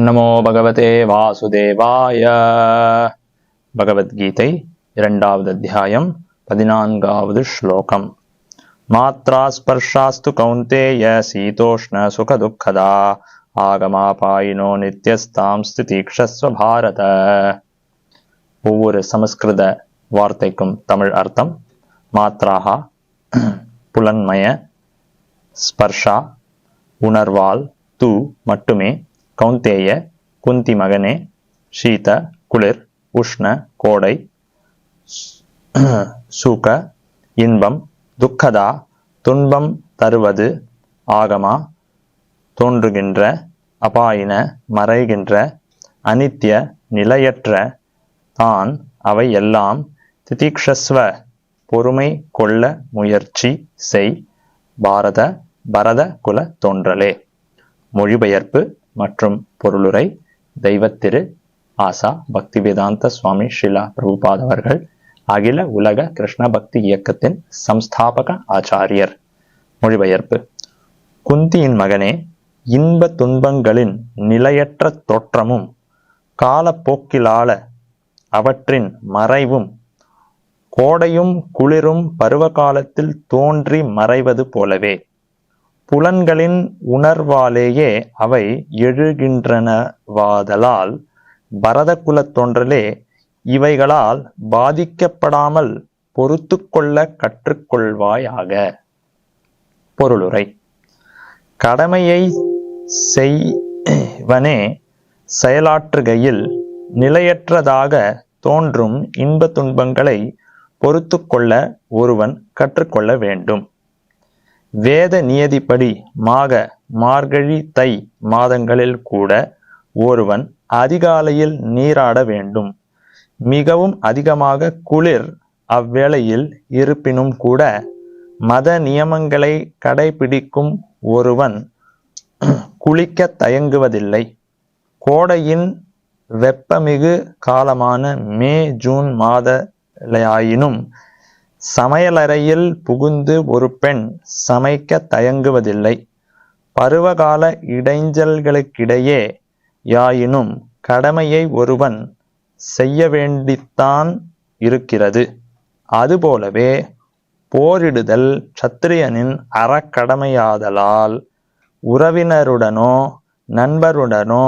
ஓம் நமோ பகவதே வாசுதேவாய. பகவத்கீதை இரண்டாவது அத்தியாயம் பதினான்காவது ஸ்லோகம். மாத்ரா ஸ்பர்ஷாஸ்து கௌந்தேய சீதோஷ்ண சுகதுக்கதா. ஆகமாபாயினோ நித்யஸ்தாம் ஸ்திதீக்ஷஸ்வ பாரத. ஒவ்வொரு சமஸ்கிருத வார்த்தைக்கும் தமிழ் அர்த்தம். மாத்ராகா புலன்மய ஸ்பர்ஷா உணர்வால் து மட்டுமே கவுந்தேய குந்தி மகனே சீத குளிர் உஷ்ண கோடை சுக இன்பம் துக்கதா துன்பம் தருவது ஆகமா தோன்றுகின்ற அபாயின மறைகின்ற அனித்ய நிலையற்ற தான் அவை எல்லாம் திதிக்ஷஸ்வ பொறுமை கொள்ள முயற்சி செய் பாரத பரத குல தோன்றலே. மொழிபெயர்ப்பு மற்றும் பொருளுரை தெய்வத்திரு ஆசா பக்தி வேதாந்த சுவாமி ஷிலா பிரபுபாத் அவர்கள் அகில உலக கிருஷ்ண பக்தி இயக்கத்தின் சம்ஸ்தாபக ஆச்சாரியர். மொழிபெயர்ப்பு. குந்தியின் மகனே இன்ப துன்பங்களின் நிலையற்ற தோற்றமும் காலப்போக்கிலால அவற்றின் மறைவும் கோடையும் குளிரும் பருவ காலத்தில் தோன்றி மறைவது போலவே புலன்களின் உணர்வாலேயே அவை எழுகின்றனவாதலால் பரதகுலத் தோன்றலே இவைகளால் பாதிக்கப்படாமல் பொறுத்து கொள்ள கற்றுக்கொள்வாயாக. பொருளுரை. கடமையை செய்வனே செயலாற்றுகையில் நிலையற்றதாக தோன்றும் இன்ப துன்பங்களை பொறுத்து கொள்ள ஒருவன் கற்றுக்கொள்ள வேண்டும். வேத நியதிப்படி மாக மார்கழி தை மாதங்களில் கூட ஒருவன் அதிகாலையில் நீராட வேண்டும். மிகவும் அதிகமாக குளிர் அவ்வேளையில் இருப்பினும் கூட மத நியமங்களை கடைபிடிக்கும் ஒருவன் குளிக்க தயங்குவதில்லை. கோடையின் வெப்பமிகு காலமான மே ஜூன் மாதலாயினும் சமையலறையில் புகுந்து ஒரு பெண் சமைக்க தயங்குவதில்லை. பருவகால இடைஞ்சல்களுக்கிடையே யாயினும் கடமையை ஒருவன் செய்ய வேண்டித்தான் இருக்கிறது. அதுபோலவே போரிடுதல் சத்திரியனின் அறக்கடமையாதலால் உறவினருடனோ நண்பருடனோ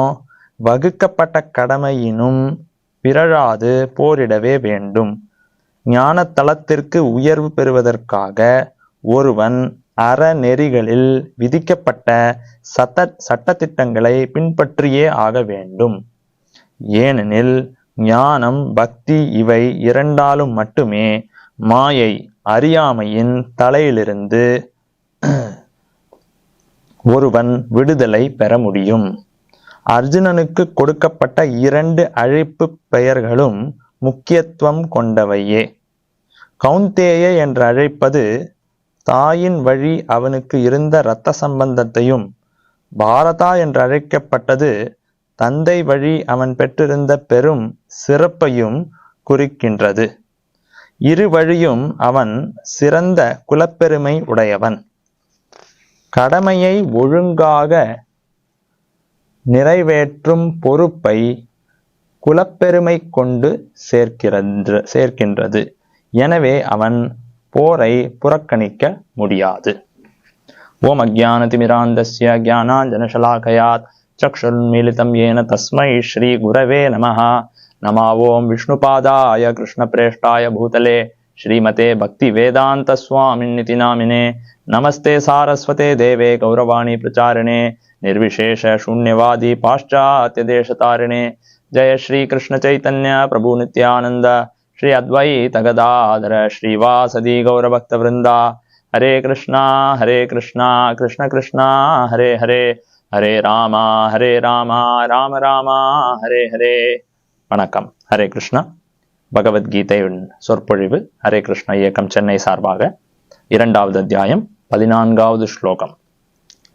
வகுக்கப்பட்ட கடமையினும் பிறழாது போரிடவே வேண்டும். ஞான தளத்திற்கு உயர்வு பெறுவதற்காக ஒருவன் அறநெறிகளில் விதிக்கப்பட்ட சட்ட சட்டத்திட்டங்களை பின்பற்றியே ஆக வேண்டும். ஏனெனில் ஞானம் பக்தி இவை இரண்டாலும் மட்டுமே மாயை அறியாமையின் தலையிலிருந்து ஒருவன் விடுதலை பெற முடியும். அர்ஜுனனுக்கு கொடுக்கப்பட்ட இரண்டு அழைப்பு பெயர்களும் முக்கியத்துவம் கொண்டவையே. கவுந்தேய என்று அழைப்பது தாயின் வழி அவனுக்கு இருந்த இரத்த சம்பந்தத்தையும் பாரதா என்று அழைக்கப்பட்டது தந்தை வழி அவன் பெற்றிருந்த பெரும் சிறப்பையும் குறிக்கின்றது. இரு வழியும் அவன் சிறந்த குலப்பெருமை உடையவன். கடமையை ஒழுங்காக நிறைவேற்றும் பொறுப்பை குலப்பெருமை கொண்டு சேர்க்கின்ற சேர்க்கின்றது. எனவே அவன் போரை புறக்கணிக்க முடியாது. ஓம் அஜானதிமிராந்தஸ்ய ஜனசலாகயாத் சக்ஷுர்மீலிதம் ஏன தஸ்மை ஸ்ரீ குரவே நமஹா. நமா ஓம் விஷ்ணுபாதாய கிருஷ்ணபிரேஷ்டாய பூதலே. ஸ்ரீமதே பக்தி வேதாந்த சுவாமிநிதி நாமினே. நமஸ்தே சாரஸ்வதே தேவே கௌரவாணி பிரச்சாரிணே. நிர்விசேஷ சூன்யவாதி பாஷ்சாத்திய தேசதாரிணே. जय श्री कृष्ण चैतन्य प्रभु नित्यानंद श्री अद्वैत गदाधर श्रीवासदि गौरभक्त वृंदा हरे कृष्णा हरे कृष्णा कृष्ण कृष्णा हरे हरे हरे रामा हरे रामा राम रामा हरे हरे வணக்கம் ஹரே கிருஷ்ணா பகவத்கீதையின் சொற்பொழிவு ஹரே கிருஷ்ணா இயக்கம் சென்னை சார்பாக இரண்டாவது அத்தியாயம் பதினான்காவது ஸ்லோகம்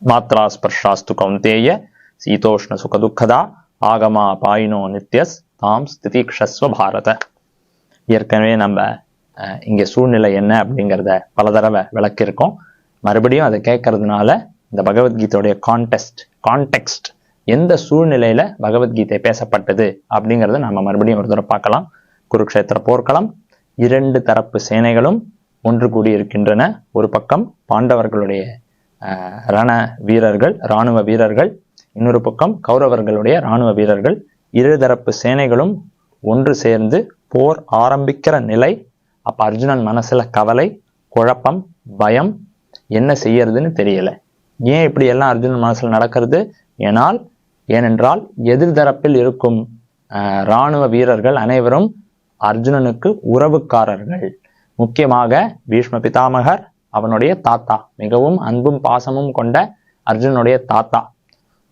மாத்ரா ஸ்பர்ஷாஸ்து கௌந்தேய சீதோஷ்ண சுகதுக்கதா ஆகமா பாயினோ நித்யஸ் தாம் ஸ்திதிக்ஷஸ்வ பாரத. ஏற்கனவே நம்ம அஹ், இங்க சூழ்நிலை என்ன அப்படிங்கிறத பல தடவை விளக்கியிருக்கோம். மறுபடியும் அதை கேட்கறதுனால இந்த பகவத்கீதையுடைய கான்டெஸ்ட் கான்டெக்ஸ்ட் எந்த சூழ்நிலையில பகவத்கீதை பேசப்பட்டது அப்படிங்கிறத நம்ம மறுபடியும் ஒரு தடவை பார்க்கலாம். குருக்ஷேத்திர போர்க்களம் இரண்டு தரப்பு சேனைகளும் ஒன்று கூடியிருக்கின்றன. ஒரு பக்கம் பாண்டவர்களுடைய ரண வீரர்கள் இராணுவ வீரர்கள் இன்னொரு பக்கம் கௌரவர்களுடைய இராணுவ வீரர்கள் இருதரப்பு சேனைகளும் ஒன்று சேர்ந்து போர் ஆரம்பிக்கிற நிலை. அப்ப அர்ஜுனன் மனசுல கவலை குழப்பம் பயம் என்ன செய்யறதுன்னு தெரியல. ஏன் இப்படி எல்லாம் அர்ஜுனன் மனசுல நடக்கிறது? ஏனால் ஏனென்றால் எதிர்தரப்பில் இருக்கும் ராணுவ இராணுவ வீரர்கள் அனைவரும் அர்ஜுனனுக்கு உறவுக்காரர்கள். முக்கியமாக பீஷ்ம பிதாமகர் அவனுடைய தாத்தா. மிகவும் அன்பும் பாசமும் கொண்ட அர்ஜுனனுடைய தாத்தா.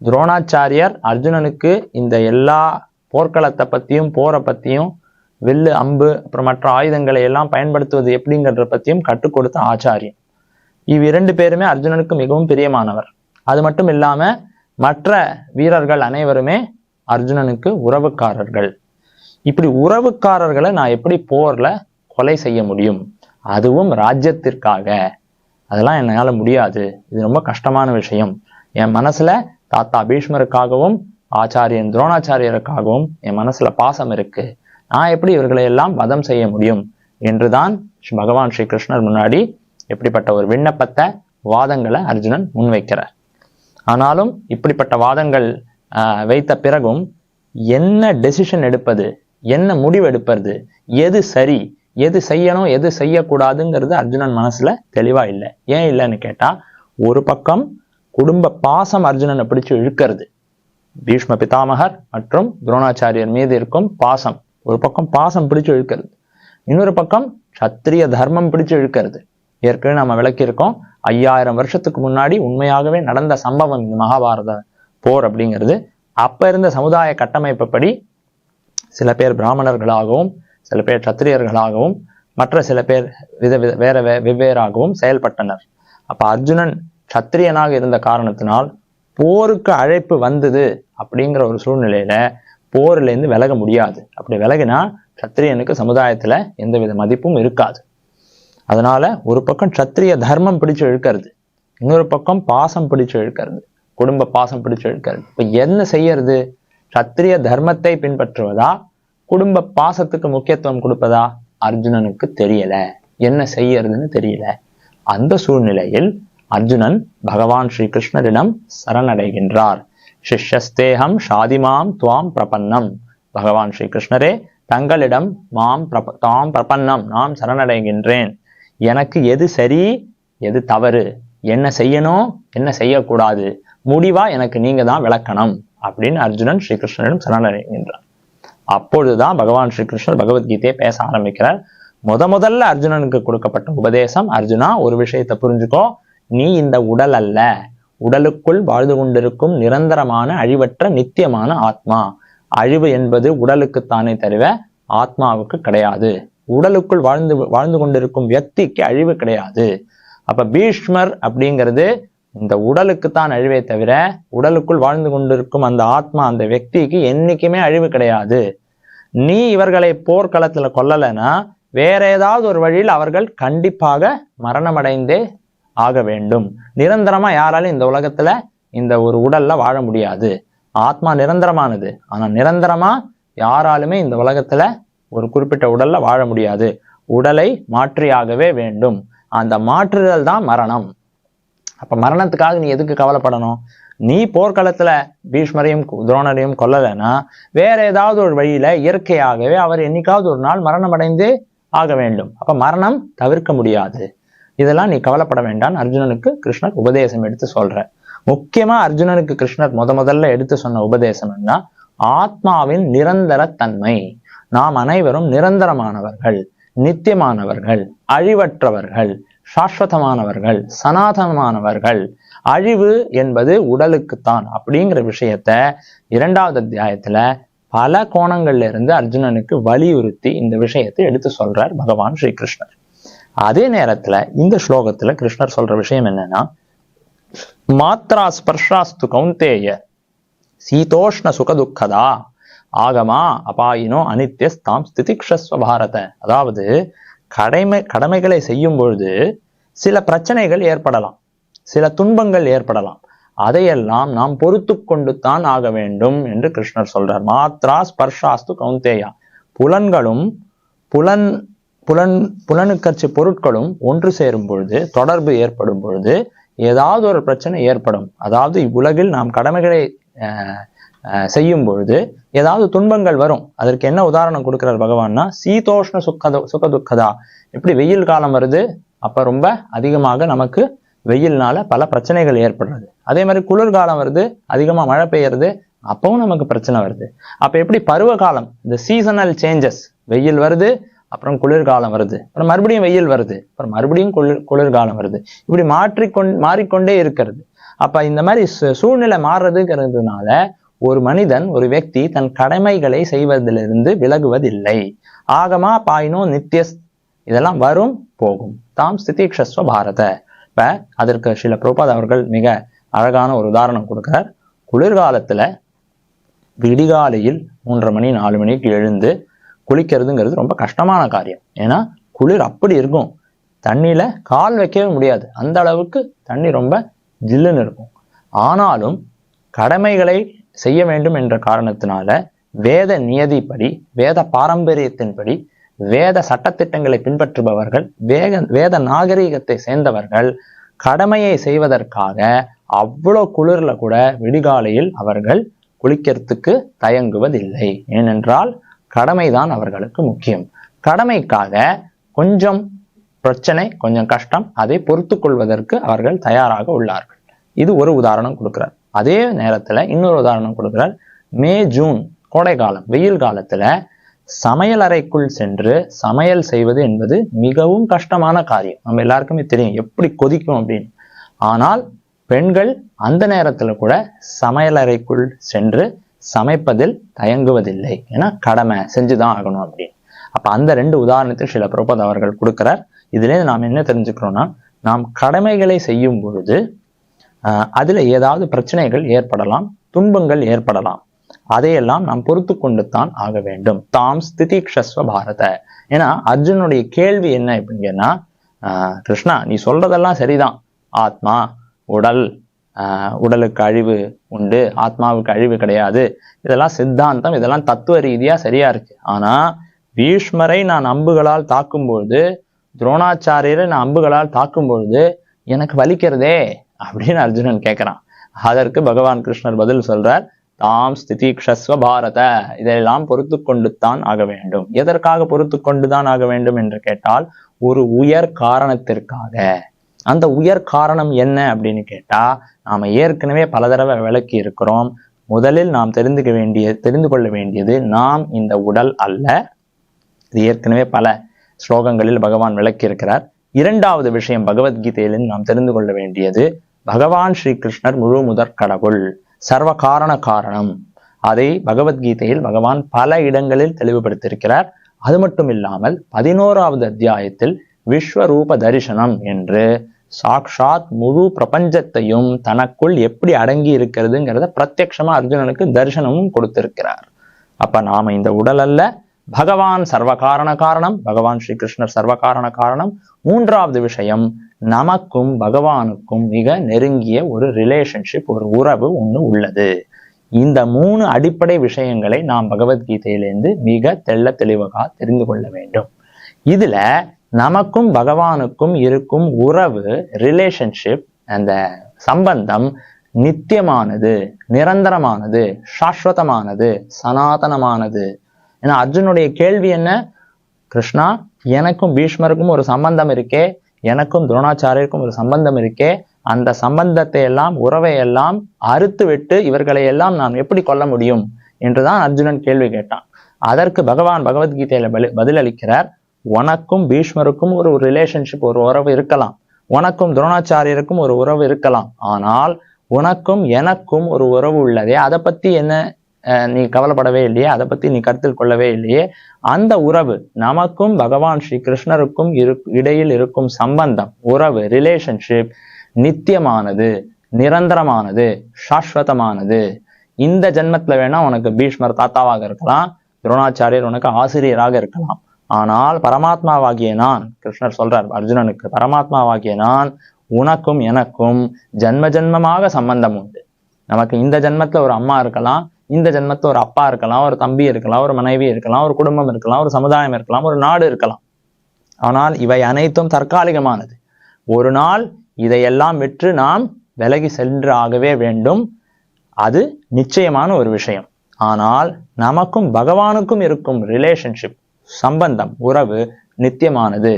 துரோணாச்சாரியர் அர்ஜுனனுக்கு இந்த எல்லா போர்க்களத்தை பற்றியும் போரை பற்றியும் வில்லு அம்பு அப்புறம் மற்ற ஆயுதங்களை எல்லாம் பயன்படுத்துவது எப்படிங்கிறத பற்றியும் கற்றுக் கொடுத்த ஆச்சாரியன். இவ் இரண்டு பேருமே அர்ஜுனனுக்கு மிகவும் பிரியமானவர். அது மட்டும் இல்லாமல் மற்ற வீரர்கள் அனைவருமே அர்ஜுனனுக்கு உறவுக்காரர்கள். இப்படி உறவுக்காரர்களை நான் எப்படி போரில் கொலை செய்ய முடியும்? அதுவும் ராஜ்யத்திற்காக. அதெல்லாம் என்னால் முடியாது. இது ரொம்ப கஷ்டமான விஷயம். என் மனசில் தாத்தா பீஷ்மருக்காகவும் ஆச்சாரியன் துரோணாச்சாரியருக்காகவும் என் மனசுல பாசம் இருக்கு. நான் எப்படி இவர்களை எல்லாம் வதம் செய்ய முடியும்? என்றுதான் பகவான் ஸ்ரீ கிருஷ்ணர் முன்னாடி எப்படிப்பட்ட ஒரு விண்ணப்பத்தை வாதங்களை அர்ஜுனன் முன்வைக்கிறார். ஆனாலும் இப்படிப்பட்ட வாதங்கள் ஆஹ், வைத்த பிறகும் என்ன டெசிஷன் எடுப்பது? என்ன முடிவு எடுப்பது? எது சரி? எது செய்யணும்? எது செய்யக்கூடாதுங்கிறது அர்ஜுனன் மனசுல தெளிவா இல்லை. ஏன் இல்லைன்னு கேட்டா ஒரு பக்கம் குடும்ப பாசம் அர்ஜுனனை பிடிச்சு இழுக்கிறது. பீஷ்ம பிதாமகர் மற்றும் துரோணாச்சாரியர் மீது இருக்கும் பாசம். ஒரு பக்கம் பாசம் பிடிச்சு இழுக்கிறது. இன்னொரு பக்கம் சத்திரிய தர்மம் பிடிச்சு இழுக்கிறது. ஏற்கனவே நம்ம விளக்கியிருக்கோம் ஐயாயிரம் வருஷத்துக்கு முன்னாடி உண்மையாகவே நடந்த சம்பவம் இந்த மகாபாரத போர் அப்படிங்கிறது. அப்ப இருந்த சமுதாய கட்டமைப்புப்படி சில பேர் பிராமணர்களாகவும் சில பேர் சத்திரியர்களாகவும் மற்ற சில பேர் வித வித வேற வெவ்வேறாகவும் செயல்பட்டனர். அப்ப அர்ஜுனன் சத்திரியனாக இருந்த காரணத்தினால் போருக்கு அழைப்பு வந்தது அப்படிங்கிற ஒரு சூழ்நிலையில போர்ல இருந்து விலக முடியாது. அப்படி விலகினா சத்திரியனுக்கு சமுதாயத்துல எந்தவித மதிப்பும் இருக்காது. அதனால ஒரு பக்கம் சத்திரிய தர்மம் பிடிச்சு இழுக்கிறது இன்னொரு பக்கம் பாசம் பிடிச்சு இழுக்கிறது குடும்ப பாசம் பிடிச்சு இழுக்கிறது. இப்போ என்ன செய்யறது? சத்திரிய தர்மத்தை பின்பற்றுவதா? குடும்ப பாசத்துக்கு முக்கியத்துவம் கொடுப்பதா? அர்ஜுனனுக்கு தெரியல. என்ன செய்யறதுன்னு தெரியல. அந்த சூழ்நிலையில் அர்ஜுனன் பகவான் ஸ்ரீ கிருஷ்ணரிடம் சரணடைகின்றார். சிஷ்யஸ்தேகம் ஷாதிமாம் துவாம் பிரபன்னம். பகவான் ஸ்ரீ கிருஷ்ணரே தங்களிடம் மாம் பிரப தாம் பிரபன்னம் நாம் சரணடைகின்றேன். எனக்கு எது சரி எது தவறு என்ன செய்யணும் என்ன செய்யக்கூடாது முடிவா எனக்கு நீங்க தான் விளக்கணும் அப்படின்னு அர்ஜுனன் ஸ்ரீகிருஷ்ணனிடம் சரணடைகின்றார். அப்பொழுதுதான் பகவான் ஸ்ரீகிருஷ்ணர் பகவத்கீதையை பேச ஆரம்பிக்கிறார். முத முதல்ல அர்ஜுனனுக்கு கொடுக்கப்பட்ட உபதேசம் அர்ஜுனா ஒரு விஷயத்தை புரிஞ்சுக்கோ நீ இந்த உடல் அல்ல. உடலுக்குள் வாழ்ந்து கொண்டிருக்கும் நிரந்தரமான அழிவற்ற நித்தியமான ஆத்மா. அழிவு என்பது உடலுக்குத்தானே தவிர ஆத்மாவுக்கு கிடையாது. உடலுக்குள் வாழ்ந்து வாழ்ந்து கொண்டிருக்கும் வியக்திக்கு அழிவு கிடையாது. அப்ப பீஷ்மர் அப்படிங்கிறது இந்த உடலுக்குத்தான் அழிவே தவிர உடலுக்குள் வாழ்ந்து கொண்டிருக்கும் அந்த ஆத்மா அந்த வியக்திக்கு என்னைக்குமே அழிவு கிடையாது. நீ இவர்களை போர்க்களத்துல கொல்லலைன்னா வேற ஏதாவது ஒரு வழியில் அவர்கள் கண்டிப்பாக மரணமடைந்தே ஆக வேண்டும். நிரந்தரமா யாராலும் இந்த உலகத்துல இந்த ஒரு உடல்ல வாழ முடியாது. ஆத்மா நிரந்தரமானது. ஆனா நிரந்தரமா யாராலுமே இந்த உலகத்துல ஒரு குறிப்பிட்ட உடல்ல வாழ முடியாது. உடலை மாற்றியாகவே வேண்டும். அந்த மாற்றுதல் தான் மரணம். அப்ப மரணத்துக்காக நீ எதுக்கு கவலைப்படணும்? நீ போர்க்களத்துல பீஷ்மரையும் துரோணரையும் கொல்லலைன்னா வேற ஏதாவது ஒரு வழியில இயற்கையாகவே அவர் என்னைக்காவது ஒரு நாள் மரணம் அடைந்து ஆக வேண்டும். அப்ப மரணம் தவிர்க்க முடியாது. இதெல்லாம் நீ கவலைப்பட வேண்டாம் அர்ஜுனனுக்கு கிருஷ்ணர் உபதேசம் எடுத்து சொல்ற முக்கியமா அர்ஜுனனுக்கு கிருஷ்ணர் முத முதல்ல எடுத்து சொன்ன உபதேசம் என்ன? ஆத்மாவின் நிரந்தர தன்மை. நாம் அனைவரும் நிரந்தரமானவர்கள் நித்தியமானவர்கள் அழிவற்றவர்கள் சாஸ்வதமானவர்கள் சனாதனமானவர்கள். அழிவு என்பது உடலுக்குத்தான் அப்படிங்கிற விஷயத்த இரண்டாவது அத்தியாயத்துல பல கோணங்கள்ல இருந்து அர்ஜுனனுக்கு வலியுறுத்தி இந்த விஷயத்தை எடுத்து சொல்றார் பகவான் ஸ்ரீ கிருஷ்ணர் அதே நேரத்துல இந்த ஸ்லோகத்துல கிருஷ்ணர் சொல்ற விஷயம் என்னன்னா மாத்ரா ஸ்பர்ஷாஸ்து கௌந்தேய சீதோஷ்ண சுகதுக்கதா ஆகமா அபாயினோ அனித்யஸ்தாம் ஸ்திதிக்ஷஸ்வ பாரத. அதாவது கடமை கடமைகளை செய்யும் பொழுது சில பிரச்சனைகள் ஏற்படலாம் சில துன்பங்கள் ஏற்படலாம். அதையெல்லாம் நாம் பொறுத்து கொண்டுத்தான் ஆக வேண்டும் என்று கிருஷ்ணர் சொல்றார். மாத்ரா ஸ்பர்ஷாஸ்து கௌந்தேயா. புலன்களும் புலன் புலன் புலனுக்கட்சி பொருட்களும் ஒன்று சேரும் பொழுது தொடர்பு ஏற்படும் பொழுது ஏதாவது ஒரு பிரச்சனை ஏற்படும். அதாவது இவ்வுலகில் நாம் கடமைகளை செய்யும் பொழுது ஏதாவது துன்பங்கள் வரும். அதற்கு என்ன உதாரணம் கொடுக்கிறார் பகவான்னா சீதோஷ்ண சுக்கத சுக துக்கதா எப்படி வெயில் காலம் வருது அப்ப ரொம்ப அதிகமாக நமக்கு வெயில்னால பல பிரச்சனைகள் ஏற்படுறது. அதே மாதிரி குளிர்காலம் வருது அதிகமாக மழை பெய்யறது அப்பவும் நமக்கு பிரச்சனை வருது. அப்ப எப்படி பருவ காலம் இந்த சீசனல் சேஞ்சஸ் வெயில் வருது அப்புறம் குளிர்காலம் வருது. அப்புறம் மறுபடியும் வெயில் வருது. அப்புறம் மறுபடியும் குளிர் குளிர்காலம் வருது. இப்படி மாற்றிக்கொண் மாறிக்கொண்டே இருக்கிறது. அப்ப இந்த மாதிரி சூழ்நிலை மாறுறதுங்கிறதுனால ஒரு மனிதன் ஒரு வெக்தி தன் கடமைகளை செய்வதிலிருந்து விலகுவதில்லை. ஆகமா பாயினோ நித்திய இதெல்லாம் வரும் போகும். தாம் ஸ்திதீக்ஷஸ்வ பாரத. இப்ப அதற்கு சில புரோபாத் அவர்கள் மிக அழகான ஒரு உதாரணம் கொடுக்கிறார். குளிர்காலத்துல விடிகாலையில் மூன்று மணி நாலு மணிக்கு எழுந்து குளிக்கிறதுங்கிறது ரொம்ப கஷ்டமான காரியம். ஏன்னா குளிர் அப்படி இருக்கும். தண்ணியில கால் வைக்கவே முடியாது. அந்த அளவுக்கு தண்ணி ரொம்ப ஜில்லுன்னு இருக்கும். ஆனாலும் கடமைகளை செய்ய வேண்டும் என்ற காரணத்தினால வேத நியதிப்படி வேத பாரம்பரியத்தின்படி வேத சட்டத்திட்டங்களை பின்பற்றுபவர்கள் வேக வேத நாகரிகத்தை சேர்ந்தவர்கள் கடமையை செய்வதற்காக அவ்வளோ குளிர்ல கூட விடிகாலையில் அவர்கள் குளிக்கிறதுக்கு தயங்குவதில்லை. ஏனென்றால் கடமைதான் அவர்களுக்கு முக்கியம். கடமைக்காக கொஞ்சம் பிரச்சனை கொஞ்சம் கஷ்டம் அதை பொறுத்து கொள்வதற்கு அவர்கள் தயாராக உள்ளார்கள். இது ஒரு உதாரணம் கொடுக்கிறார். அதே நேரத்தில் இன்னொரு உதாரணம் கொடுக்கிறார். மே ஜூன் கோடை காலம் வெயில் காலத்தில் சமையல் அறைக்குள் சென்று சமையல் செய்வது என்பது மிகவும் கஷ்டமான காரியம். நம்ம எல்லாருக்குமே தெரியும் எப்படி கொதிக்கும் அப்படின்னு. ஆனால் பெண்கள் அந்த நேரத்தில் கூட சமையல் அறைக்குள் சென்று சமைப்பதில் தயங்குவதில்லை. ஏன்னா கடமை செஞ்சுதான் ஆகணும் அப்படின்னு. அப்ப அந்த ரெண்டு உதாரணத்தை சில பிரபத் அவர்கள் கொடுக்கிறார். இதுலேருந்து நாம் என்ன தெரிஞ்சுக்கிறோம்னா நாம் கடமைகளை செய்யும் பொழுது ஆஹ் அதுல ஏதாவது பிரச்சனைகள் ஏற்படலாம் துன்பங்கள் ஏற்படலாம். அதையெல்லாம் நாம் பொறுத்து கொண்டுத்தான் ஆக வேண்டும். தாம் ஸ்திதிக்ஷஸ்வ பாரத. ஏன்னா அர்ஜுனுடைய கேள்வி என்ன அப்படிங்கன்னா ஆஹ் கிருஷ்ணா நீ சொல்றதெல்லாம் சரிதான். ஆத்மா உடல் உடலுக்கு அழிவு உண்டு ஆத்மாவுக்கு அழிவு கிடையாது. இதெல்லாம் சித்தாந்தம் இதெல்லாம் தத்துவ ரீதியா சரியா இருக்கு. ஆனா பீஷ்மரை நான் அம்புகளால் தாக்கும்பொழுது துரோணாச்சாரியரை நான் அம்புகளால் தாக்கும் பொழுது எனக்கு வலிக்கிறதே அப்படின்னு அர்ஜுனன் கேட்கிறான் அதற்கு பகவான் கிருஷ்ணர் பதில் சொல்றார் தாம் ஸ்திதிக்ஷஸ்வ பாரத. இதையெல்லாம் பொறுத்து கொண்டுத்தான் ஆக வேண்டும். எதற்காக பொறுத்து கொண்டுதான் ஆக வேண்டும்? என்று கேட்டால் ஒரு உயர் காரணத்திற்காக. அந்த உயர் காரணம் என்ன அப்படின்னு கேட்டா நாம ஏற்கனவே பல தடவை விளக்கி இருக்கிறோம். முதலில் நாம் தெரிந்துக்க வேண்டிய தெரிந்து கொள்ள வேண்டியது நாம் இந்த உடல் அல்ல. இது ஏற்கனவே பல ஸ்லோகங்களில் பகவான் விளக்கி இருக்கிறார். இரண்டாவது விஷயம் பகவத்கீதையிலும் நாம் தெரிந்து கொள்ள வேண்டியது பகவான் ஸ்ரீகிருஷ்ணர் முழு முதற் கடவுள் சர்வ காரண காரணம். அதை பகவத்கீதையில் பகவான் பல இடங்களில் தெளிவுபடுத்தியிருக்கிறார். அது மட்டும் இல்லாமல் பதினோராவது அத்தியாயத்தில் விஸ்வரூப தரிசனம் என்று சாக்ஷாத் முழு பிரபஞ்சத்தையும் தனக்குள் எப்படி அடங்கி இருக்கிறதுங்கிறத பிரத்யக்ஷமா அர்ஜுனனுக்கு தரிசனமும் கொடுத்திருக்கிறார். அப்ப நாம இந்த உடல் அல்ல பகவான் சர்வகாரண காரணம் பகவான் ஸ்ரீகிருஷ்ணர் சர்வகாரண காரணம். மூன்றாவது விஷயம் நமக்கும் பகவானுக்கும் மிக நெருங்கிய ஒரு ரிலேஷன்ஷிப் ஒரு உறவு ஒண்ணு உள்ளது. இந்த மூணு அடிப்படை விஷயங்களை நாம் பகவத்கீதையிலிருந்து மிக தெள்ள தெளிவாக தெரிந்து கொள்ள வேண்டும். இதுல நமக்கும் பகவானுக்கும் இருக்கும் உறவு ரிலேஷன்ஷிப் அந்த சம்பந்தம் நித்தியமானது நிரந்தரமானது சாஸ்வதமானது சனாதனமானது. ஏன்னா அர்ஜுனுடைய கேள்வி என்ன? கிருஷ்ணா எனக்கும் பீஷ்மருக்கும் ஒரு சம்பந்தம் இருக்கே எனக்கும் துரோணாச்சாரியருக்கும் ஒரு சம்பந்தம் இருக்கே அந்த சம்பந்தத்தை எல்லாம் உறவை எல்லாம் அறுத்து விட்டு இவர்களை எல்லாம் நான் எப்படி கொல்ல முடியும்? என்றுதான் அர்ஜுனன் கேள்வி கேட்டான். அதற்கு பகவான் பகவத்கீதையில பதில் பதிலளிக்கிறார். உனக்கும் பீஷ்மருக்கும் ஒரு ரிலேஷன்ஷிப் ஒரு உறவு இருக்கலாம். உனக்கும் துரோணாச்சாரியருக்கும் ஒரு உறவு இருக்கலாம். ஆனால் உனக்கும் எனக்கும் ஒரு உறவு உள்ளதே. அதை பத்தி என்ன அஹ், நீ கவலைப்படவே இல்லையே? அதை பத்தி நீ கருத்தில் கொள்ளவே இல்லையே? அந்த உறவு நமக்கும் பகவான் ஸ்ரீ கிருஷ்ணருக்கும் இரு இடையில் இருக்கும் சம்பந்தம் உறவு ரிலேஷன்ஷிப் நித்தியமானது நிரந்தரமானது சாஸ்வதமானது. இந்த ஜென்மத்துல வேணா உனக்கு பீஷ்மர் தாத்தாவாக இருக்கலாம் துரோணாச்சாரியர் உனக்கு ஆசிரியராக இருக்கலாம். ஆனால் பரமாத்மாவாகிய நான் கிருஷ்ணர் சொல்றார் அர்ஜுனனுக்கு பரமாத்மாவாகிய நான் உனக்கும் எனக்கும் ஜன்ம ஜன்மமாக சம்பந்தம் உண்டு. நமக்கு இந்த ஜென்மத்துல ஒரு அம்மா இருக்கலாம் இந்த ஜென்மத்துல ஒரு அப்பா இருக்கலாம் ஒரு தம்பி இருக்கலாம் ஒரு மனைவி இருக்கலாம் ஒரு குடும்பம் இருக்கலாம் ஒரு சமுதாயம் இருக்கலாம் ஒரு நாடு இருக்கலாம். ஆனால் இவை அனைத்தும் தற்காலிகமானது. ஒரு நாள் இதையெல்லாம் விற்று நாம் விலகி சென்று ஆகவே வேண்டும். அது நிச்சயமான ஒரு விஷயம். ஆனால் நமக்கும் பகவானுக்கும் இருக்கும் ரிலேஷன்ஷிப் சம்பந்தம் உறவு நித்தியமானது.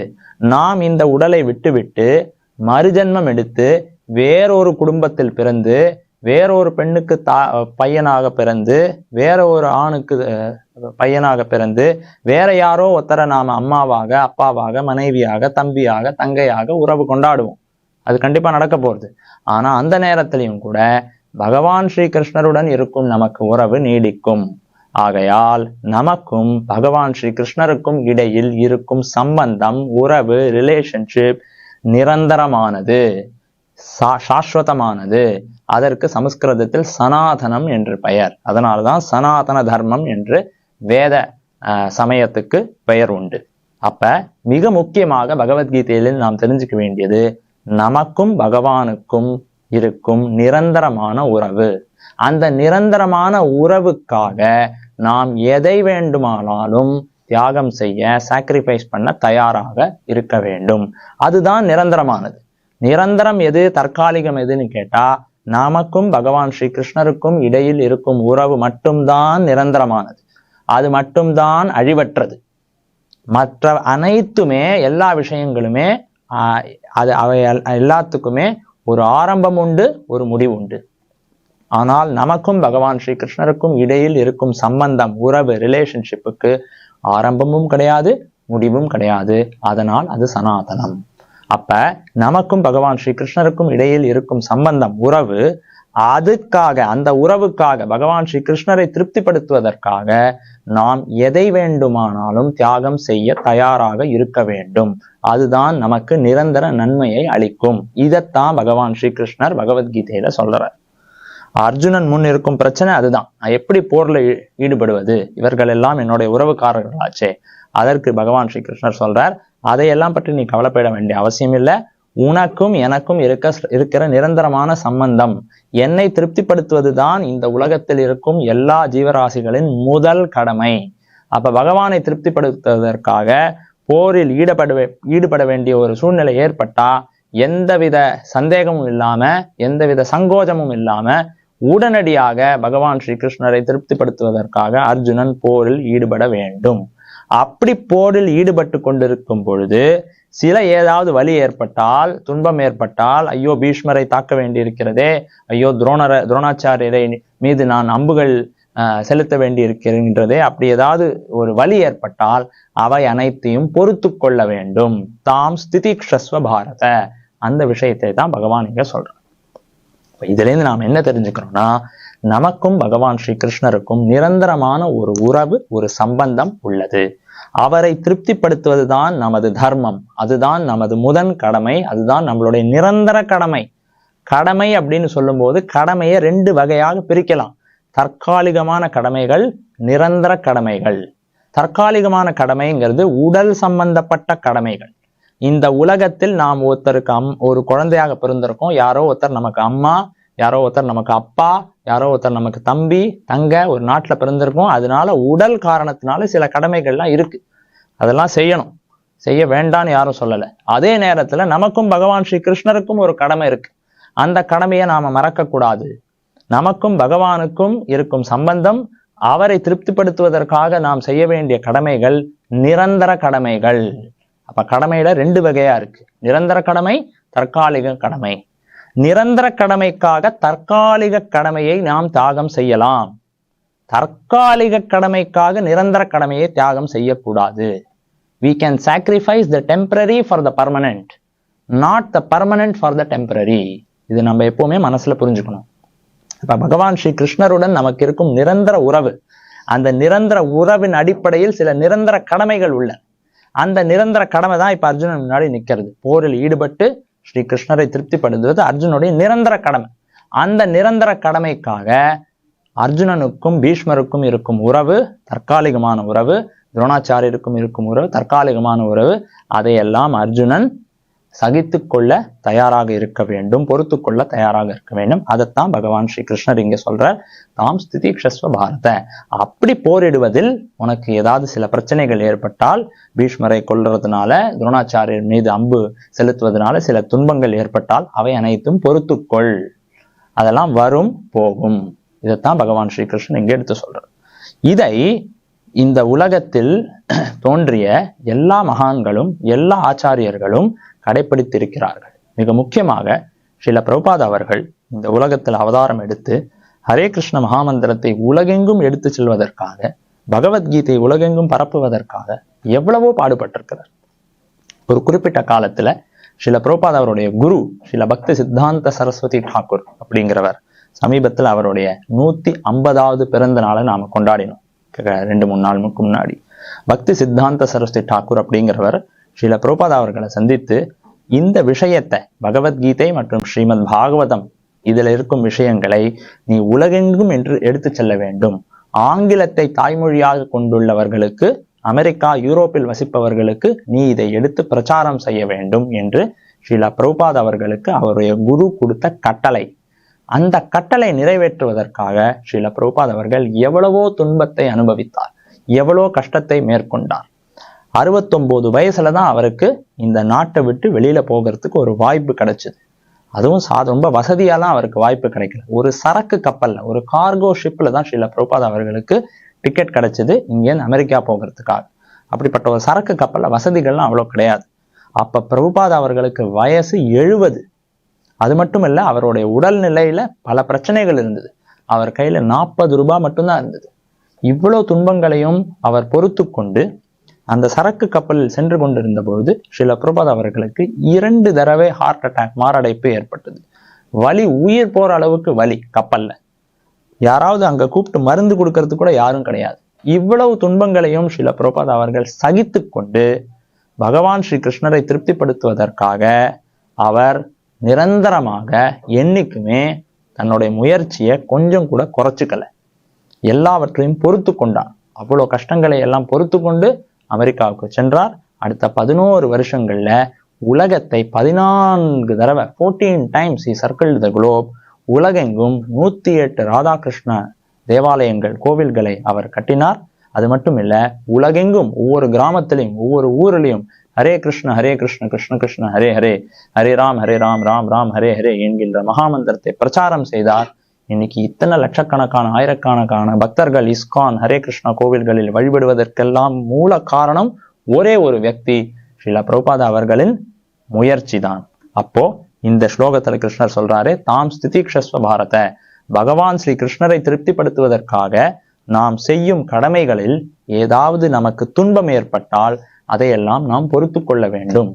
நாம் இந்த உடலை விட்டுவிட்டு மறுஜன்மம் எடுத்து வேறொரு குடும்பத்தில் பிறந்து வேறொரு பெண்ணுக்கு தா பையனாக பிறந்து வேற ஒரு ஆணுக்கு அஹ், பையனாக பிறந்து வேற யாரோ ஒருத்தரை நாம அம்மாவாக அப்பாவாக மனைவியாக தம்பியாக தங்கையாக உறவு கொண்டாடுவோம். அது கண்டிப்பா நடக்க போகுது ஆனா அந்த நேரத்திலையும் கூட பகவான் ஸ்ரீ கிருஷ்ணருடன் இருக்கும் நமக்கு உறவு நீடிக்கும். ஆகையால் நமக்கும் பகவான் ஸ்ரீ கிருஷ்ணருக்கும் இடையில் இருக்கும் சம்பந்தம் உறவு ரிலேஷன்ஷிப் நிரந்தரமானது சா- சாஸ்வதமானது. அதற்கு சமஸ்கிருதத்தில் சனாதனம் என்று பெயர். அதனால்தான் சனாதன தர்மம் என்று வேத சமயத்துக்கு பெயர் உண்டு. அப்ப மிக முக்கியமாக பகவத்கீதையில் நாம் தெரிஞ்சுக்க வேண்டியது நமக்கும் பகவானுக்கும் இருக்கும் நிரந்தரமான உறவு. அந்த நிரந்தரமான உறவுக்காக நாம் எதை வேண்டுமானாலும் தியாகம் செய்ய சாக்ரிஃபைஸ் பண்ண தயாராக இருக்க வேண்டும். அதுதான் நிரந்தரமானது. நிரந்தரம் எது தற்காலிகம் எதுன்னு கேட்டா நமக்கும் பகவான் ஸ்ரீ கிருஷ்ணருக்கும் இடையில் இருக்கும் உறவு மட்டும்தான் நிரந்தரமானது. அது மட்டும்தான் அழிவற்றது. மற்ற அனைத்துமே எல்லா விஷயங்களுமே அது அவை எல்லாத்துக்குமே ஒரு ஆரம்பம் உண்டு ஒரு முடிவு உண்டு. ஆனால் நமக்கும் பகவான் ஸ்ரீ கிருஷ்ணருக்கும் இடையில் இருக்கும் சம்பந்தம் உறவு ரிலேஷன்ஷிப்புக்கு ஆரம்பமும் கிடையாது முடிவும் கிடையாது. அதனால் அது சனாதனம். அப்ப நமக்கும் பகவான் ஸ்ரீ கிருஷ்ணருக்கும் இடையில் இருக்கும் சம்பந்தம் உறவு அதுக்காக அந்த உறவுக்காக பகவான் ஸ்ரீ கிருஷ்ணரை திருப்திப்படுத்துவதற்காக நாம் எதை வேண்டுமானாலும் தியாகம் செய்ய தயாராக இருக்க வேண்டும். அதுதான் நமக்கு நிரந்தர நன்மையை அளிக்கும். இதைத்தான் பகவான் ஸ்ரீ கிருஷ்ணர் பகவத்கீதையில சொல்றார். அர்ஜுனன் முன் இருக்கும் பிரச்சனை அதுதான். நான் எப்படி போர்ல ஈ- ஈடுபடுவது? இவர்கள் எல்லாம் என்னுடைய உறவுக்காரர்களாச்சே. அதற்கு பகவான் ஸ்ரீ கிருஷ்ணர் சொல்றார் அதையெல்லாம் பற்றி நீ கவலைப்பட வேண்டிய அவசியம் இல்லை. உனக்கும் எனக்கும் இருக்க இருக்கிற நிரந்தரமான சம்பந்தம். என்னை திருப்திப்படுத்துவதுதான் இந்த உலகத்தில் இருக்கும் எல்லா ஜீவராசிகளின் முதல் கடமை. அப்ப பகவானை திருப்திப்படுத்துவதற்காக போரில் ஈடுபட ஈடுபட வேண்டிய ஒரு சூழ்நிலை ஏற்பட்டா எந்தவித சந்தேகமும் இல்லாம எந்தவித சங்கோஜமும் இல்லாம உடனடியாக பகவான் ஸ்ரீ கிருஷ்ணரை திருப்திப்படுத்துவதற்காக அர்ஜுனன் போரில் ஈடுபட வேண்டும். அப்படி போரில் ஈடுபட்டு கொண்டிருக்கும் பொழுது சில ஏதாவது வலி ஏற்பட்டால் துன்பம் ஏற்பட்டால் ஐயோ பீஷ்மரை தாக்க வேண்டியிருக்கிறதே ஐயோ துரோணர துரோணாச்சாரியரை மீது நான் அம்புகள் ஆஹ், செலுத்த வேண்டியிருக்கின்றதே அப்படி ஏதாவது ஒரு வலி ஏற்பட்டால் அவை அனைத்தையும் பொறுத்து கொள்ள வேண்டும். தாம் ஸ்திதிக்ஷஸ்வ பாரத. அந்த விஷயத்தை தான் பகவான் இங்க சொல்றார். இப்ப நாம் என்ன தெரிஞ்சுக்கிறோம்னா நமக்கும் பகவான் ஸ்ரீ கிருஷ்ணருக்கும் நிரந்தரமான ஒரு உறவு ஒரு சம்பந்தம் உள்ளது. அவரை திருப்திப்படுத்துவதுதான் நமது தர்மம் அதுதான் நமது முதன் கடமை அதுதான் நம்மளுடைய நிரந்தர கடமை. கடமை அப்படின்னு சொல்லும்போது கடமையை ரெண்டு வகையாக பிரிக்கலாம். தற்காலிகமான கடமைகள் நிரந்தர கடமைகள். தற்காலிகமான கடமைங்கிறது உடல் சம்பந்தப்பட்ட கடமைகள். இந்த உலகத்தில் நாம் ஒருத்தருக்கு அம் ஒரு குழந்தையாக பிறந்திருக்கோம். யாரோ ஒருத்தர் நமக்கு அம்மா யாரோ ஒருத்தர் நமக்கு அப்பா யாரோ ஒருத்தர் நமக்கு தம்பி தங்க ஒரு நாட்டுல பிறந்திருக்கோம். அதனால உடல் காரணத்தினால சில கடமைகள்லாம் இருக்கு. அதெல்லாம் செய்யணும். செய்ய வேண்டாம்னு யாரும் சொல்லல. அதே நேரத்துல நமக்கும் பகவான் ஸ்ரீ கிருஷ்ணருக்கும் ஒரு கடமை இருக்கு. அந்த கடமையை நாம மறக்கக்கூடாது. நமக்கும் பகவானுக்கும் இருக்கும் சம்பந்தம் அவரை திருப்திப்படுத்துவதற்காக நாம் செய்ய வேண்டிய கடமைகள் நிரந்தர கடமைகள். அப்ப கடமையில ரெண்டு வகையா இருக்கு. நிரந்தர கடமை தற்காலிக கடமை. நிரந்தர கடமைக்காக தற்காலிக கடமையை நாம் தியாகம் செய்யலாம். தற்காலிக கடமைக்காக நிரந்தர கடமையை தியாகம் செய்யக்கூடாது. We can sacrifice the temporary for the permanent not the permanent for the temporary இது நம்ம எப்பவுமே மனசுல புரிஞ்சுக்கணும். இப்ப பகவான் ஸ்ரீ கிருஷ்ணருடன் நமக்கு இருக்கும் நிரந்தர உறவு அந்த நிரந்தர உறவின் அடிப்படையில் சில நிரந்தர கடமைகள் உள்ளன அந்த நிரந்தர கடமை தான் இப்ப அர்ஜுனன் முன்னாடி நிக்கிறது. போரில் ஈடுபட்டு ஸ்ரீ கிருஷ்ணரை திருப்திப்படுத்துவது அர்ஜுனுடைய நிரந்தர கடமை. அந்த நிரந்தர கடமைக்காக அர்ஜுனனுக்கும் பீஷ்மருக்கும் இருக்கும் உறவு தற்காலிகமான உறவு துரோணாச்சாரியருக்கும் இருக்கும் உறவு தற்காலிகமான உறவு அதையெல்லாம் அர்ஜுனன் சகித்து கொள்ள தயாராக இருக்க வேண்டும் பொறுத்து கொள்ள தயாராக இருக்க வேண்டும். அதைத்தான் பகவான் ஸ்ரீ கிருஷ்ணர் இங்க சொல்றார் தாம் ஸ்திதிக்ஷஸ்வ பாரத. அப்படி போரிடுவதில் உனக்கு ஏதாவது சில பிரச்சனைகள் ஏற்பட்டால் பீஷ்மரை கொல்றதுனால துரோணாச்சாரியர் மீது அம்பு செலுத்துவதனால சில துன்பங்கள் ஏற்பட்டால் அவை அனைத்தும் பொறுத்துக்கொள். அதெல்லாம் வரும் போகும். இதைத்தான் பகவான் ஸ்ரீ கிருஷ்ணன் இங்க எடுத்து சொல்றார். இதை இந்த உலகத்தில் தோன்றிய எல்லா மகான்களும் எல்லா ஆச்சாரியர்களும் கடைபிடித்திருக்கிறார்கள் மிக முக்கியமாக ஸ்ரீல பிரபுபாத் அவர்கள் இந்த உலகத்தில் அவதாரம் எடுத்து ஹரே கிருஷ்ண மகாமந்திரத்தை உலகெங்கும் எடுத்து செல்வதற்காக பகவத்கீதை உலகெங்கும் பரப்புவதற்காக எவ்வளவோ பாடுபட்டிருக்கிறார். ஒரு குறிப்பிட்ட காலத்துல ஸ்ரீல பிரபுபாத் அவருடைய குரு ஸ்ரீல பக்தி சித்தாந்த சரஸ்வதி டாக்கூர் அப்படிங்கிறவர் சமீபத்தில் அவருடைய நூத்தி ஐம்பதாவது பிறந்த நாளை நாம கொண்டாடினோம். ரெண்டு மூணு நாளுக்கு முன்னாடி. பக்தி சித்தாந்த சரஸ்வதி டாக்கூர் அப்படிங்கிறவர் ஸ்ரீல பிரபுபாத் அவர்களை சந்தித்து இந்த விஷயத்தை பகவத்கீதை மற்றும் ஸ்ரீமத் பாகவதம் இதில் இருக்கும் விஷயங்களை நீ உலகெங்கும் என்று எடுத்துச் செல்ல வேண்டும். ஆங்கிலத்தை தாய்மொழியாக கொண்டுள்ளவர்களுக்கு அமெரிக்கா யூரோப்பில் வசிப்பவர்களுக்கு நீ இதை எடுத்து பிரச்சாரம் செய்ய வேண்டும் என்று ஸ்ரீலா பிரபுபாத் அவர்களுக்கு அவருடைய குரு கொடுத்த கட்டளை. அந்த கட்டளை நிறைவேற்றுவதற்காக ஸ்ரீல பிரபுபாத் அவர்கள் எவ்வளவோ துன்பத்தை அனுபவித்தார் எவ்வளோ கஷ்டத்தை மேற்கொண்டார். அறுபத்தொன்பது வயசுல தான் அவருக்கு இந்த நாட்டை விட்டு வெளியில போகிறதுக்கு ஒரு வாய்ப்பு கிடைச்சது. அதுவும் சா ரொம்ப வசதியாலாம் அவருக்கு வாய்ப்பு கிடைக்கல. ஒரு சரக்கு கப்பல்ல ஒரு கார்கோ ஷிப்ல தான் ஸ்ரீல பிரபாத் அவர்களுக்கு டிக்கெட் கிடைச்சது இங்கேருந்து அமெரிக்கா போகிறதுக்காக. அப்படிப்பட்ட ஒரு சரக்கு கப்பல்ல வசதிகள்லாம் அவ்வளோ கிடையாது. அப்ப பிரபுபாத் அவர்களுக்கு வயசு எழுபது அது மட்டும் இல்ல அவருடைய உடல்நிலையில பல பிரச்சனைகள் இருந்தது. அவர் கையில நாற்பது ரூபாய் மட்டும்தான் இருந்தது. இவ்வளவு துன்பங்களையும் அவர் பொறுத்து கொண்டு அந்த சரக்கு கப்பலில் சென்று கொண்டிருந்த பொழுது ஸ்ரீல பிரபாத் அவர்களுக்கு இரண்டு தடவை ஹார்ட் அட்டாக் மாரடைப்பு ஏற்பட்டது. வலி உயிர் போற அளவுக்கு வலி கப்பல்ல. யாராவது அங்க கூப்பிட்டு மருந்து கொடுக்கறது கூட யாரும் கிடையாது. இவ்வளவு துன்பங்களையும் ஸ்ரீல பிரபாத் அவர்கள் சகித்து கொண்டு பகவான் ஸ்ரீ கிருஷ்ணரை திருப்திப்படுத்துவதற்காக அவர் நிரந்தரமாக என்னைக்குமே தன்னுடைய முயற்சியை கொஞ்சம் கூட குறைச்சிக்கல. எல்லாவற்றையும் பொறுத்து கொண்டான் அவ்வளவு கஷ்டங்களை எல்லாம் பொறுத்து கொண்டு அமெரிக்காவுக்கு சென்றார். அடுத்த பதினோரு வருஷங்கள்ல உலகத்தை பதினான்கு தடவை fourteen times he circled the உலகெங்கும் நூத்தி எட்டு ராதாகிருஷ்ண தேவாலயங்கள் கோவில்களை அவர் கட்டினார். அது மட்டும் இல்ல உலகெங்கும் ஒவ்வொரு கிராமத்திலையும் ஒவ்வொரு ஊரிலையும் ஹரே கிருஷ்ண ஹரே கிருஷ்ண கிருஷ்ண கிருஷ்ண ஹரே ஹரே ஹரே ராம் ஹரே ராம் ராம் ராம் ஹரே ஹரே என்கின்ற மகாமந்திரத்தை பிரச்சாரம் செய்தார். இன்னைக்கு இத்தனை லட்சக்கணக்கான ஆயிரக்கணக்கான பக்தர்கள் இஸ்கான் ஹரே கிருஷ்ணா கோவில்களில் வழிபடுவதற்கெல்லாம் மூல காரணம் ஒரே ஒரு வியக்தி ஸ்ரீல பிரபாதா அவர்களின் முயற்சி தான் அப்போ இந்த ஸ்லோகத்துல கிருஷ்ணர் சொல்றாரு தாம் ஸ்திதிக்ஷஸ்வ பாரத. பகவான் ஸ்ரீ கிருஷ்ணரை திருப்திப்படுத்துவதற்காக நாம் செய்யும் கடமைகளில் ஏதாவது நமக்கு துன்பம் ஏற்பட்டால் அதையெல்லாம் நாம் பொறுத்து கொள்ள வேண்டும்.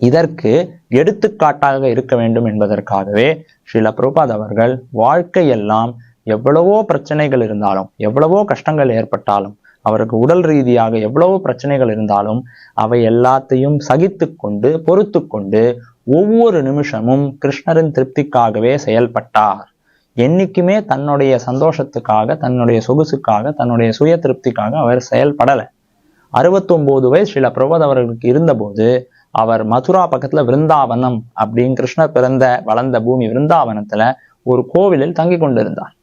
இதற்கு எடுத்துக்காட்டாக இருக்க வேண்டும் என்பதற்காகவே ஸ்ரீல பிரபாத் அவர்கள் வாழ்க்கையெல்லாம் எவ்வளவோ பிரச்சனைகள் இருந்தாலும் எவ்வளவோ கஷ்டங்கள் ஏற்பட்டாலும் அவருக்கு உடல் ரீதியாக எவ்வளவோ பிரச்சனைகள் இருந்தாலும் அவை எல்லாத்தையும் சகித்து கொண்டு பொறுத்து கொண்டு ஒவ்வொரு நிமிஷமும் கிருஷ்ணரின் திருப்திக்காகவே செயல்பட்டார். என்னைக்குமே தன்னுடைய சந்தோஷத்துக்காக தன்னுடைய சொகுசுக்காக தன்னுடைய சுய திருப்திக்காக அவர் செயல்படலை. அறுபத்தொம்போது வயசு ஸ்ரீல பிரபாத் அவர்களுக்கு இருந்தபோது அவர் மதுரா பக்கத்துல விருந்தாவனம் அப்படின்னு கிருஷ்ணர் பிறந்த வளர்ந்த பூமி விருந்தாவனத்துல ஒரு கோவிலில் தங்கி கொண்டிருந்தார்.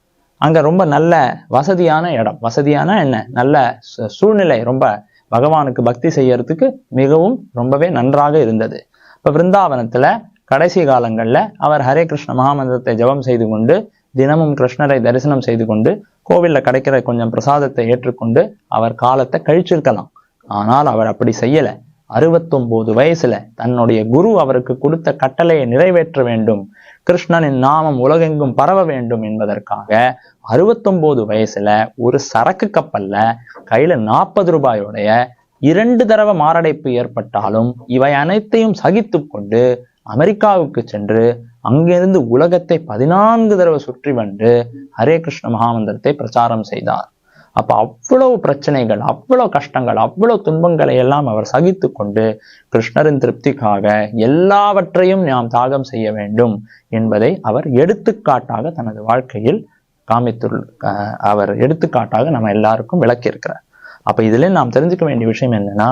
அங்க ரொம்ப நல்ல வசதியான இடம். வசதியான என்ன? நல்ல சூழ்நிலை. ரொம்ப பகவானுக்கு பக்தி செய்யறதுக்கு மிகவும் ரொம்பவே நன்றாக இருந்தது. இப்ப விருந்தாவனத்துல கடைசி காலங்கள்ல அவர் ஹரே கிருஷ்ண மகாமந்திரத்தை ஜெபம் செய்து கொண்டு தினமும் கிருஷ்ணரை தரிசனம் செய்து கொண்டு கோவில்ல கிடைக்கிற கொஞ்சம் பிரசாதத்தை ஏற்றுக்கொண்டு அவர் காலத்தை கழிச்சிருக்கலாம். ஆனால் அவர் அப்படி செய்யல. அறுபத்தொன்பது வயசுல தன்னுடைய குரு அவருக்கு கொடுத்த கட்டளையை நிறைவேற்ற வேண்டும். கிருஷ்ணனின் நாமம் உலகெங்கும் பரவ வேண்டும் என்பதற்காக அறுபத்தொன்பது வயசுல ஒரு சரக்கு கப்பல்ல கையில நாற்பது ரூபாயோடைய இரண்டு தடவை மாரடைப்பு ஏற்பட்டாலும் இவை அனைத்தையும் சகித்து கொண்டு அமெரிக்காவுக்கு சென்று அங்கிருந்து உலகத்தை பதினான்கு தடவை சுற்றி வந்து ஹரே கிருஷ்ண மகாமந்திரத்தை பிரச்சாரம் செய்தார். அப்ப அவ்வளவு பிரச்சனைகள் அவ்வளவு கஷ்டங்கள் அவ்வளவு துன்பங்களை எல்லாம் அவர் சகித்து கொண்டு கிருஷ்ணரின் திருப்திக்காக எல்லாவற்றையும் நாம் தாகம் செய்ய வேண்டும் என்பதை அவர் எடுத்துக்காட்டாக தனது வாழ்க்கையில் காமித்துள் அஹ் அவர் எடுத்துக்காட்டாக நம்ம எல்லாருக்கும் விளக்கியிருக்கிறார். அப்ப இதுல நாம் தெரிஞ்சுக்க வேண்டிய விஷயம் என்னன்னா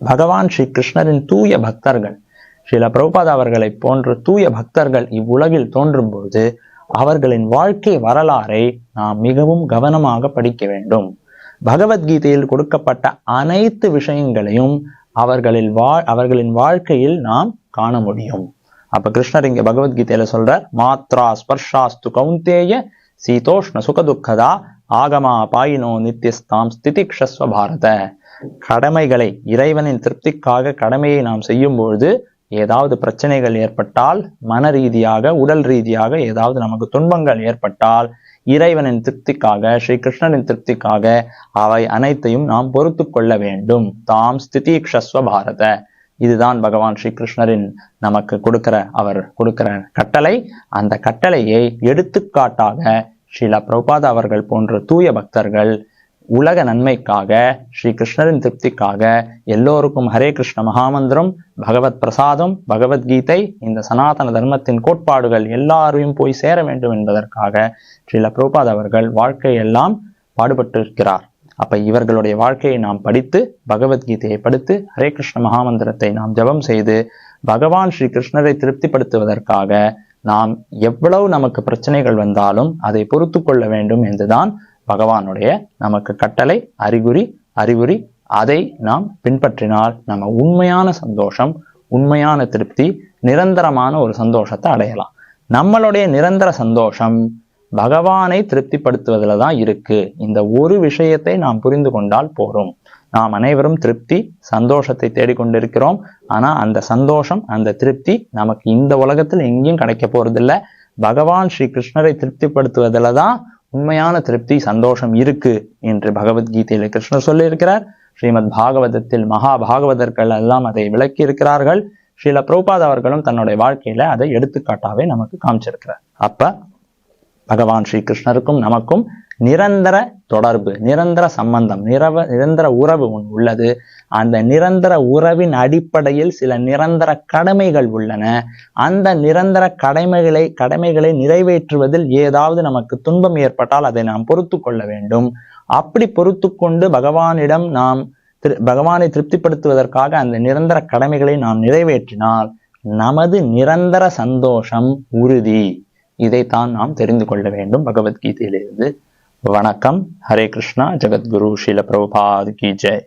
பகவான் ஸ்ரீ கிருஷ்ணரின் தூய பக்தர்கள் ஸ்ரீல பிரபுபாத் அவர்களை போன்ற தூய பக்தர்கள் இவ்வுலகில் தோன்றும் போது அவர்களின் வாழ்க்கை வரலாறை நாம் மிகவும் கவனமாக படிக்க வேண்டும். பகவத்கீதையில் கொடுக்கப்பட்ட அனைத்து விஷயங்களையும் அவர்களில் வா அவர்களின் வாழ்க்கையில் நாம் காண முடியும். அப்ப கிருஷ்ணர் இங்க பகவத்கீதையில சொல்றார் மாத்ரா ஸ்பர்ஷாஸ்து கௌந்தேய சீதோஷ்ண சுகதுக்கதா ஆகமா பாயினோ நித்தியஸ்தாம் ஸ்திதிக்ஷஸ்வ பாரத. கடமைகளை இறைவனின் திருப்திக்காக கடமையை நாம் செய்யும் பொழுது ஏதாவது பிரச்சனைகள் ஏற்பட்டால் மன ரீதியாக உடல் ரீதியாக ஏதாவது நமக்கு துன்பங்கள் ஏற்பட்டால் இறைவனின் திருப்திக்காக ஸ்ரீ கிருஷ்ணனின் திருப்திக்காக அவை அனைத்தையும் நாம் பொறுத்து கொள்ள வேண்டும். தாம் ஸ்திதீக்ஷஸ்வ பாரத. இதுதான் பகவான் ஸ்ரீ கிருஷ்ணரின் நமக்கு கொடுக்கிற அவர் கொடுக்கிற கட்டளை. அந்த கட்டளையை எடுத்துக்காட்டாக ஸ்ரீலா பிரபாத அவர்கள் போன்ற தூய பக்தர்கள் உலக நன்மைக்காக ஸ்ரீ கிருஷ்ணரின் திருப்திக்காக எல்லோருக்கும் ஹரே கிருஷ்ண மகாமந்திரம் பகவத் பிரசாதம் பகவத்கீதை இந்த சனாதன தர்மத்தின் கோட்பாடுகள் எல்லாரையும் போய் சேர வேண்டும் என்பதற்காக ஸ்ரீல பிரபாத் அவர்கள் வாழ்க்கையெல்லாம் பாடுபட்டிருக்கிறார். அப்ப இவர்களுடைய வாழ்க்கையை நாம் படித்து பகவத்கீதையை படித்து ஹரே கிருஷ்ண மகாமந்திரத்தை நாம் ஜெபம் செய்து பகவான் ஸ்ரீ கிருஷ்ணரை திருப்திப்படுத்துவதற்காக நாம் எவ்வளவு நமக்கு பிரச்சனைகள் வந்தாலும் அதை பொறுத்து கொள்ள வேண்டும் என்றுதான் பகவானுடைய நமக்கு கட்டளை அறிகுறி அறிகுறி அதை நாம் பின்பற்றினால் நம்ம உண்மையான சந்தோஷம் உண்மையான திருப்தி நிரந்தரமான ஒரு சந்தோஷத்தை அடையலாம். நம்மளுடைய நிரந்தர சந்தோஷம் பகவானை திருப்திப்படுத்துவதில் தான் இருக்கு. இந்த ஒரு விஷயத்தை நாம் புரிந்து கொண்டால் போரும் நாம் அனைவரும் திருப்தி சந்தோஷத்தை தேடிக்கொண்டிருக்கிறோம். ஆனா அந்த சந்தோஷம் அந்த திருப்தி நமக்கு இந்த உலகத்தில் எங்கேயும் கிடைக்க போறதில்லை. பகவான் ஸ்ரீ கிருஷ்ணரை திருப்திப்படுத்துவதில் தான் உண்மையான திருப்தி சந்தோஷம் இருக்கு என்று பகவத்கீதையில கிருஷ்ணர் சொல்லியிருக்கிறார். ஸ்ரீமத் பாகவதத்தில் மகா பாகவதர்கள் எல்லாம் அதை விளக்கி இருக்கிறார்கள் ஸ்ரீல பிரபுபாத் அவர்களும் தன்னுடைய வாழ்க்கையில அதை எடுத்துக்காட்டாவே நமக்கு காமிச்சிருக்கிறார். அப்ப பகவான் ஸ்ரீ கிருஷ்ணருக்கும் நமக்கும் நிரந்தர தொடர்பு நிரந்தர சம்பந்தம் நிரவ நிரந்தர உறவு ஒன்று உள்ளது. அந்த நிரந்தர உறவின் அடிப்படையில் சில நிரந்தர கடமைகள் உள்ளன. அந்த நிரந்தர கடமைகளை கடமைகளை நிறைவேற்றுவதில் ஏதாவது நமக்கு துன்பம் ஏற்பட்டால் அதை நாம் பொறுத்து கொள்ள வேண்டும். அப்படி பொறுத்து கொண்டு பகவானிடம் நாம் திரு பகவானை திருப்திப்படுத்துவதற்காக அந்த நிரந்தர கடமைகளை நாம் நிறைவேற்றினால் நமது நிரந்தர சந்தோஷம் உறுதி. இதைத்தான் நாம் தெரிந்து கொள்ள வேண்டும் பகவத்கீதையிலிருந்து. வணக்கம். ஹரே கிருஷ்ணா. ஜெகத்குரு ஸ்ரீல பிரபுபாத் கி ஜெய்.